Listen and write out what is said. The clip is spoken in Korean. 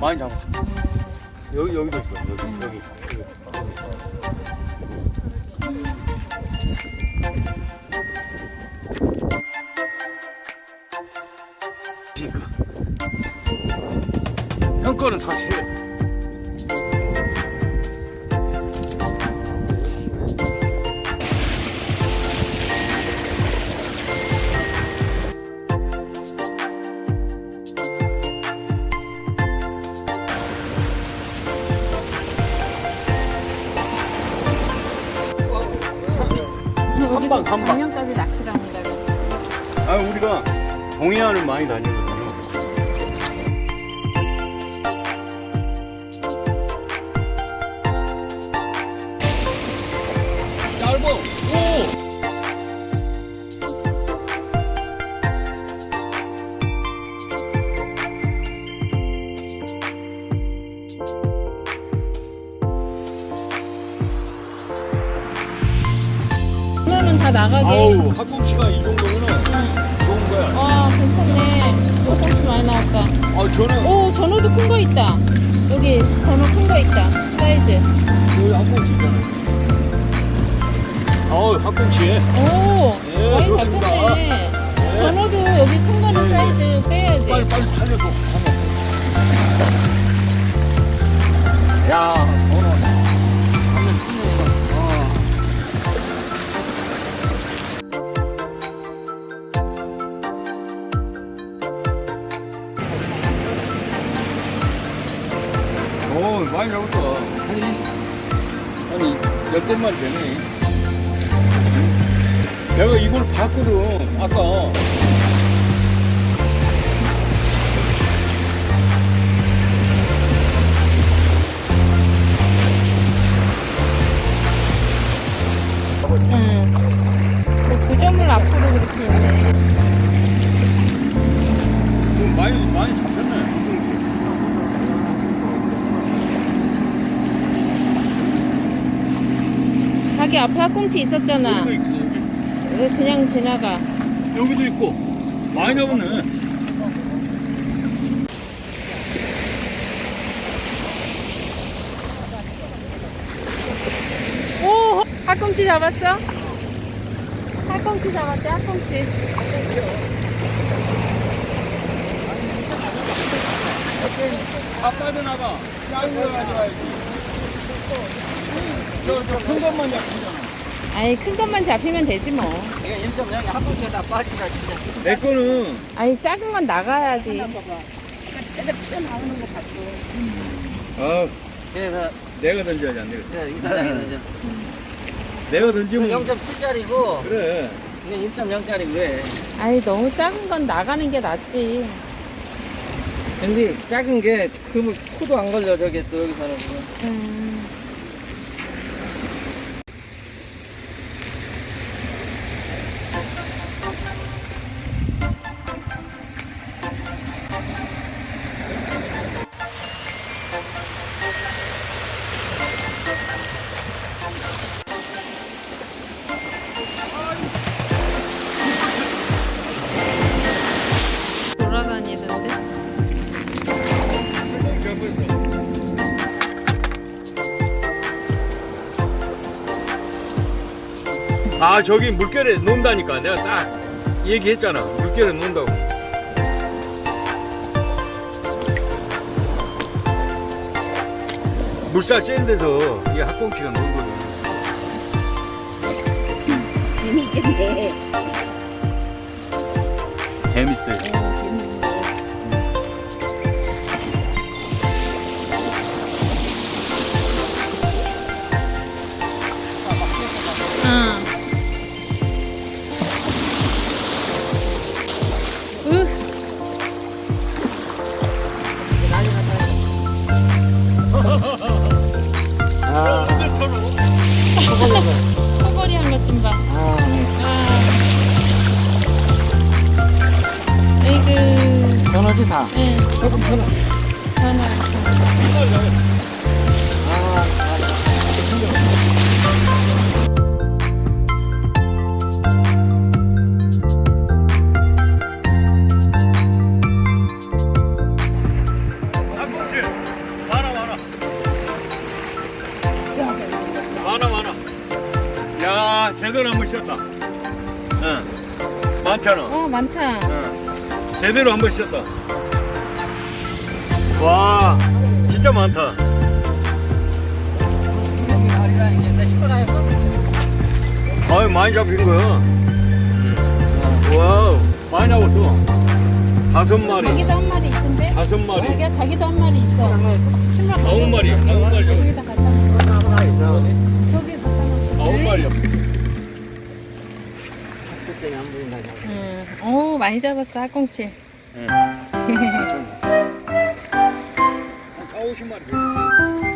많이 잡았어. 여기 여기도 있어. 여기 여기. 여기. 그러니까 형 거는 다 세. 한 방, 한 방. 작년까지 낚시를 합니다. 아 우리가 동해안을 많이 다니거든 다 나가게. 아우 학꽁치가 이 정도면은 좋은 거야. 와 괜찮네. 오성치 많이 나왔다. 아 저는 오 전어도 큰 거 있다. 여기 전어 큰 거 있다. 사이즈. 여기 학꽁치 있잖아요. 아우 학꽁치에. 오 네, 많이 좋습니다. 잡혔네. 전어도 여기 큰 거는 네. 사이즈 빼야지. 빨리 빨리 살려줘. 야, 많이 잡았다. 한, 이, 한 열댓 마리 되네. 내가 이걸 봤거든, 아까. 자기 앞에 학꽁치 있었잖아. 여기도 있고 왜 그냥 지나가? 여기. 여기도 있고 많이 잡았네. 오 학꽁치 잡았어? 학꽁치 잡았대 학꽁치. 다 빠져나가. 작은 거 가져와야지. 저저큰 것만 잡히잖아. 아이 큰 것만 잡히면 되지 뭐. 내가 1.0이 학교에 다 빠진다 진짜. 내 거는 아이 작은 건 나가야지. 애들 튀어 나오는 거 봤어. 아 그래서 내가 던져야지 안 되겠다. 그래, 이 사장이 던져. 내가 던지면 0.7짜리고 그래. 이게 1.0짜리 왜? 아이 너무 작은 건 나가는 게 낫지. 근데 작은 게 그물 코도 안 걸려 저게 또 여기서는 지금. 음. 아 저기 물결에 논다니까. 내가 딱 얘기했잖아. 물결에 논다고. 물살 센 데서 이게 학꽁치가 놀거든 재밌겠네. 재밌어요. 어, 재밌네. 소거리 한것 좀 봐. 아. 아이고. 전화지 다. 응. 조금 전화. 전화. 아, 아, 학 제대로 한번 쉬었다. 응. 많잖아. 어 많다. 응. 제대로 한번 쉬었다. 와, 진짜 많다. 아유, 많이 잡힌 거야. 와우, 많이 나왔어. 다섯 마리, 자기도 한 마리 있던데. 다섯 마리, 자기가 자기도 한 마리 있어. 신발 아홉 마리. 아홉 마리. 여기다 갖다 있나? 저기 갖다. 아홉 마리 안 보인다. 응. 오 많이 잡았어 학꽁치. 응. 한 4, 50마리 됐어.